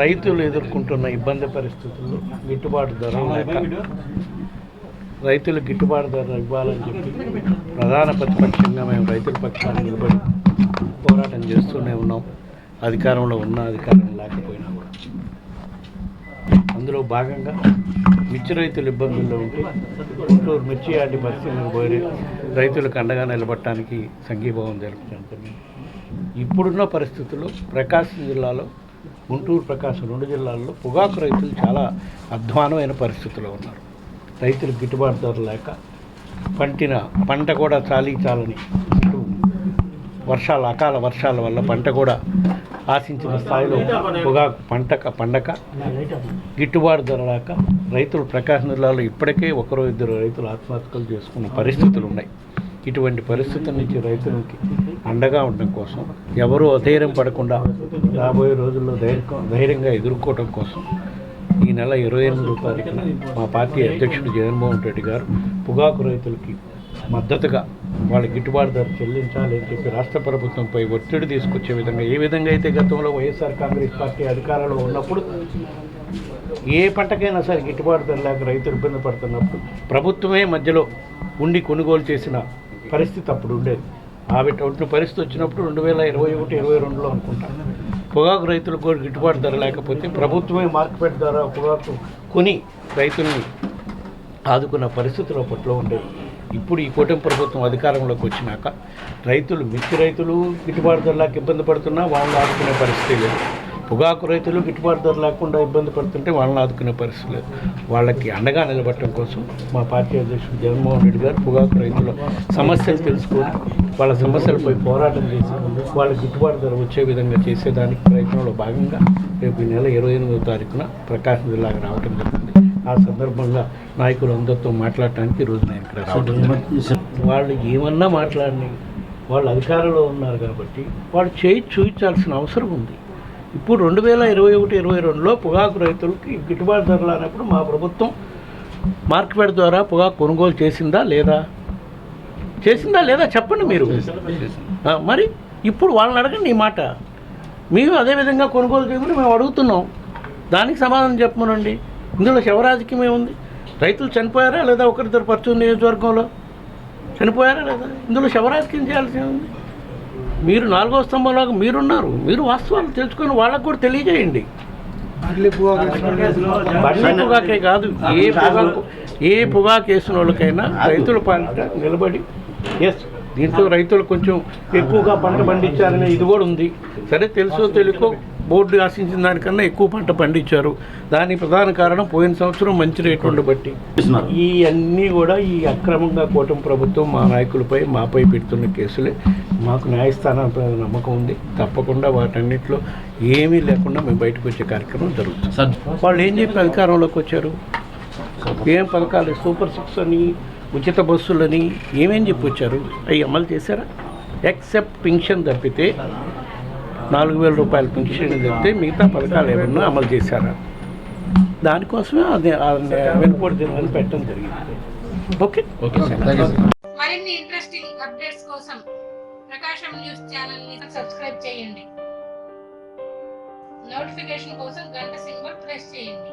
రైతులు ఎదుర్కొంటున్న ఇబ్బంది పరిస్థితుల్లో గిట్టుబాటు ధర లేక రైతులు గిట్టుబాటు ధర ఇవ్వాలని చెప్పి ప్రధాన ప్రతిపక్షంగా మేము రైతుల పక్షాన్ని నిలబడి పోరాటం చేస్తూనే ఉన్నాం. అధికారంలో ఉన్న అధికారం లేకపోయినా కూడా. అందులో భాగంగా మిర్చి రైతులు ఇబ్బందుల్లో ఉంటే గుంటూరు మిర్చి యార్డు పరిస్థితులకు పోయి రైతులకు అండగా నిలబడటానికి సంఘీభావం జరుపుతుంటుంది ఇప్పుడున్న పరిస్థితుల్లో ప్రకాశం జిల్లాలో గుంటూరు ప్రకాశం రెండు జిల్లాల్లో పొగాకు రైతులు చాలా అధ్వానమైన పరిస్థితిలో ఉన్నారు. రైతులు గిట్టుబాటు ధర లేక పంటిన పంట కూడా చాలీ చాలని వర్షాలు అకాల వర్షాల వల్ల పంట కూడా ఆశించిన స్థాయిలో పొగాకు పంటక పండక గిట్టుబాటు ధర లేక రైతులు ప్రకాశం జిల్లాలో ఇప్పటికే ఒకరో ఇద్దరు రైతులు ఆత్మహత్యలు చేసుకున్న పరిస్థితులు ఉన్నాయి. ఇటువంటి పరిస్థితుల నుంచి రైతులకి అండగా ఉండడం కోసం ఎవరూ అధైర్యం పడకుండా రాబోయే రోజుల్లో ధైర్యం ధైర్యంగా ఎదుర్కోవడం కోసం ఈ నెల ఇరవై ఎనిమిదో తారీఖున మా పార్టీ అధ్యక్షుడు జగన్మోహన్ రెడ్డి గారు పొగాకు రైతులకి మద్దతుగా వాళ్ళ గిట్టుబాటు ధర చెల్లించాలి అని చెప్పి రాష్ట్ర ప్రభుత్వంపై ఒత్తిడి తీసుకొచ్చే విధంగా ఏ విధంగా అయితే గతంలో వైఎస్ఆర్ కాంగ్రెస్ పార్టీ అధికారంలో ఉన్నప్పుడు ఏ పంటకైనా సరే గిట్టుబాటు ధర లేక రైతులు ఇబ్బంది పడుతున్నప్పుడు ప్రభుత్వమే మధ్యలో ఉండి కొనుగోలు చేసిన పరిస్థితి అప్పుడు ఉండేది. ఆవిడ అటువంటి పరిస్థితి వచ్చినప్పుడు రెండు వేల ఇరవై ఒకటి ఇరవై రెండులో అనుకుంటాను. పొగాకు రైతులకు కూడా గిట్టుబాటు ధర లేకపోతే ప్రభుత్వమే మార్కెట్ ధర పొగాకు కొని రైతుల్ని ఆదుకున్న పరిస్థితులు అప్పట్లో ఉండేవి. ఇప్పుడు ఈ కూటమి ప్రభుత్వం అధికారంలోకి వచ్చినాక రైతులు మిర్చి రైతులు గిట్టుబాటు ధరలకు ఇబ్బంది పడుతున్నా వాళ్ళు ఆదుకునే పరిస్థితి లేదు. పొగాకు రైతులు గిట్టుబాటు ధర లేకుండా ఇబ్బంది పడుతుంటే వాళ్ళని ఆదుకునే పరిస్థితి లేదు. వాళ్ళకి అండగా నిలబడటం కోసం మా పార్టీ అధ్యక్షుడు జగన్మోహన్ రెడ్డి గారు పొగాకు రైతుల సమస్యలు తెలుసుకొని వాళ్ళ సమస్యలపై పోరాటం చేసి వాళ్ళకి గిట్టుబాటు ధర వచ్చే విధంగా చేసేదానికి ప్రయత్నంలో భాగంగా రేపు ఈ నెల ఇరవై ఎనిమిదో తారీఖున ప్రకాశం జిల్లాకు రావడం జరిగింది. ఆ సందర్భంగా నాయకులు అందరితో మాట్లాడటానికి ఈరోజు నేను ఇక్కడ రావడం వాళ్ళు ఏమన్నా మాట్లాడినాయి వాళ్ళు అధికారంలో ఉన్నారు కాబట్టి వాళ్ళు చేయి చూపించాల్సిన అవసరం ఉంది. ఇప్పుడు రెండు వేల ఇరవై ఒకటి ఇరవై రెండులో పొగాకు రైతులకి గిట్టుబాటు ధరలు అన్నప్పుడు మా ప్రభుత్వం మార్కెట్ ద్వారా పొగాకు కొనుగోలు చేసిందా లేదా? చేసిందా లేదా చెప్పండి మీరు. మరి ఇప్పుడు వాళ్ళని అడగండి ఈ మాట. మేము అదే విధంగా కొనుగోలు చేయమని మేము అడుగుతున్నాం. దానికి సమాధానం చెప్పమనండి. ఇందులో శివరాజకీయం ఏముంది రైతులు చనిపోయారా లేదా ఒకరిద్దరు పర్చూరు నియోజకవర్గంలో? చనిపోయారా లేదా? ఇందులో శివరాజకీయం చేయాల్సి ఉంది. మీరు నాలుగో స్తంభంలాగా మీరున్నారు. మీరు వాస్తవాలు తెలుసుకొని వాళ్ళకు కూడా తెలియజేయండి. బండి పొగాకే కాదు ఏ పొగాకు ఏ పొగాకు వేసిన వాళ్ళకైనా రైతుల పంట నిలబడి ఎస్ దీంట్లో రైతులు కొంచెం ఎక్కువగా పంట పండించారనే ఇది కూడా ఉంది. సరే తెలుసో తెలుకో బోర్డు ఆశించిన దానికన్నా ఎక్కువ పంట పండించారు. దానికి ప్రధాన కారణం పోయిన సంవత్సరం మంచి రేటు ఉండబట్టి ఈ అన్నీ కూడా ఈ అక్రమంగా కూటమి ప్రభుత్వం మా నాయకులపై మాపై పెడుతున్న కేసులే. మాకు న్యాయస్థానంపై నమ్మకం ఉంది. తప్పకుండా వాటన్నిటిలో ఏమీ లేకుండా మేము బయటకు వచ్చే కార్యక్రమం జరుగుతుంది. సార్ వాళ్ళు ఏం చెప్పి అధికారంలోకి వచ్చారు? ఏం పథకాలు సూపర్ సిక్స్ అని ఉచిత బస్సులని ఏమేం చెప్పి వచ్చారు? అవి అమలు చేశారా? ఎక్సెప్ట్ పింఛన్ తప్పితే నాలుగు వేల రూపాయల పింఛన్ తప్పితే మిగతా పథకాలు ఏమన్నా అమలు చేశారా? దానికోసమే అది వెనుకోటి దినాన్ని పెట్టడం జరిగింది. ఓకే? ఓకే మరిన్ని ఇంట్రెస్టింగ్ అప్డేట్స్ కోసం ప్రకాశం న్యూస్ ఛానల్ని సబ్స్క్రైబ్ చేయండి. నోటిఫికేషన్ కోసం గంట సింబల్ ప్రెస్ చేయండి.